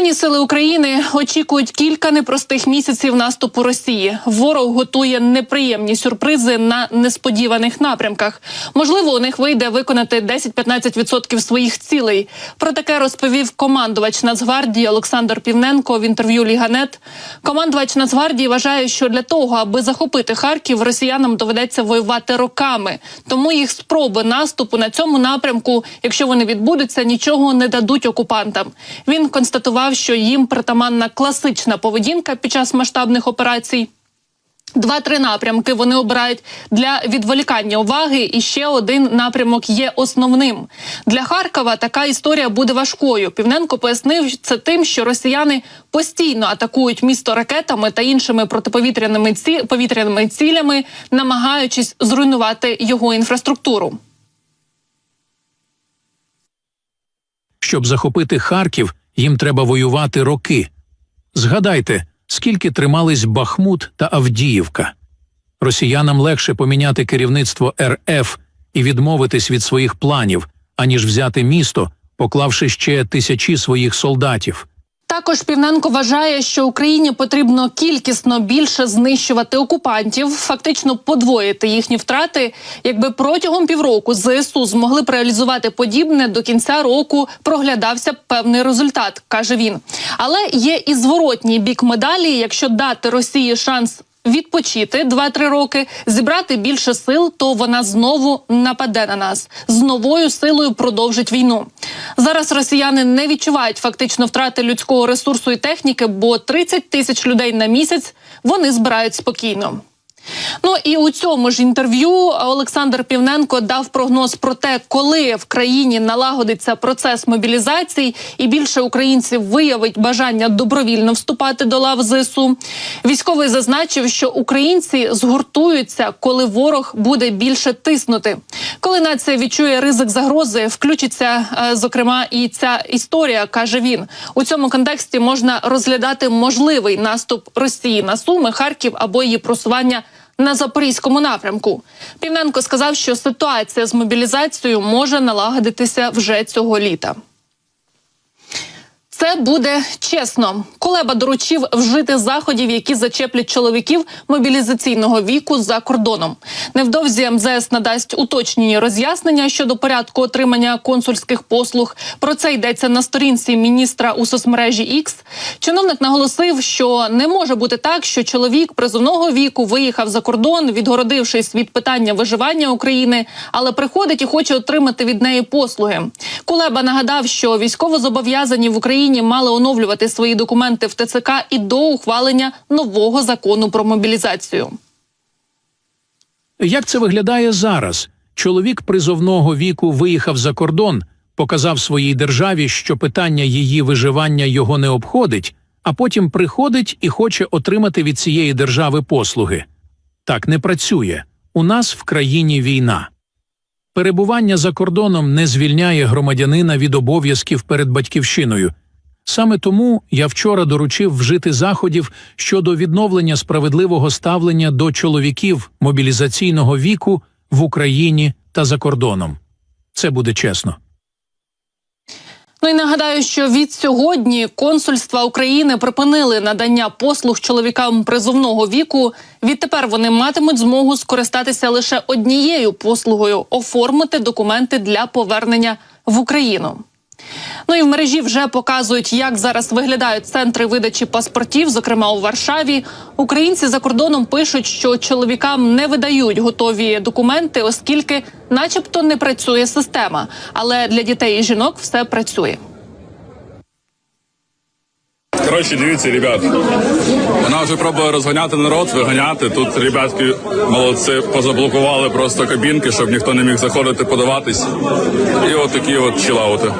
Збройні сили України очікують кілька непростих місяців наступу Росії. Ворог готує неприємні сюрпризи на несподіваних напрямках. Можливо, у них вийде виконати 10-15% своїх цілей. Про таке розповів командувач Нацгвардії Олександр Півненко в інтерв'ю Ліганет. Командувач Нацгвардії вважає, що для того, аби захопити Харків, росіянам доведеться воювати роками. Тому їх спроби наступу на цьому напрямку, якщо вони відбудуться, нічого не дадуть окупантам. Він констатував, що їм притаманна класична поведінка під час масштабних операцій. Два-три напрямки вони обирають для відволікання уваги, і ще один напрямок є основним. Для Харкова така історія буде важкою. Півненко пояснив це тим, що росіяни постійно атакують місто ракетами та іншими протиповітряними ці... повітряними цілями, намагаючись зруйнувати його інфраструктуру. Щоб захопити Харків, їм треба воювати роки. Згадайте, скільки тримались Бахмут та Авдіївка. Росіянам легше поміняти керівництво РФ і відмовитись від своїх планів, аніж взяти місто, поклавши ще тисячі своїх солдатів. Також Півненко вважає, що Україні потрібно кількісно більше знищувати окупантів, фактично подвоїти їхні втрати. Якби протягом півроку ЗСУ змогли б реалізувати подібне до кінця року, проглядався певний результат, каже він. Але є і зворотній бік медалі. Якщо дати Росії шанс відпочити 2-3 роки, зібрати більше сил, то вона знову нападе на нас з новою силою продовжить війну. Зараз росіяни не відчувають фактично втрати людського ресурсу і техніки, бо 30 тисяч людей на місяць вони збирають спокійно. Ну і у цьому ж інтерв'ю Олександр Півненко дав прогноз про те, коли в країні налагодиться процес мобілізації, і більше українців виявить бажання добровільно вступати до лав ЗСУ. Військовий зазначив, що українці згуртуються, коли ворог буде більше тиснути. Коли нація відчує ризик загрози, включиться е, зокрема і ця історія, каже він. У цьому контексті можна розглядати можливий наступ Росії на Суми, Харків або її просування на запорізькому напрямку. Півненко сказав, що ситуація з мобілізацією може налагодитися вже цього літа. Це буде чесно. Колеба доручив вжити заходів, які зачеплять чоловіків мобілізаційного віку за кордоном. Невдовзі МЗС надасть уточнені роз'яснення щодо порядку отримання консульських послуг. Про це йдеться на сторінці міністра у соцмережі X. Чиновник наголосив, що не може бути так, що чоловік призовного віку виїхав за кордон, відгородившись від питання виживання України, але приходить і хоче отримати від неї послуги. Кулеба нагадав, що військовозобов'язані в Україні мали оновлювати свої документи в ТЦК і до ухвалення нового закону про мобілізацію. Як це виглядає зараз? Чоловік призовного віку виїхав за кордон, показав своїй державі, що питання її виживання його не обходить, а потім приходить і хоче отримати від цієї держави послуги. Так не працює. У нас в країні війна. Перебування за кордоном не звільняє громадянина від обов'язків перед батьківщиною. Саме тому я вчора доручив вжити заходів щодо відновлення справедливого ставлення до чоловіків мобілізаційного віку в Україні та за кордоном. Це буде чесно. Ну і нагадаю, що від сьогодні консульства України припинили надання послуг чоловікам призовного віку. Відтепер вони матимуть змогу скористатися лише однією послугою оформити документи для повернення в Україну. Ну і в мережі вже показують, як зараз виглядають центри видачі паспортів, зокрема у Варшаві. Українці за кордоном пишуть, що чоловікам не видають готові документи, оскільки, начебто, не працює система. Але для дітей і жінок все працює. Коротше, дивіться, ребят. Вона вже пробує розганяти народ, виганяти. Тут ребятки молодці позаблокували просто кабінки, щоб ніхто не міг заходити, подаватись. І от такі от чилаути.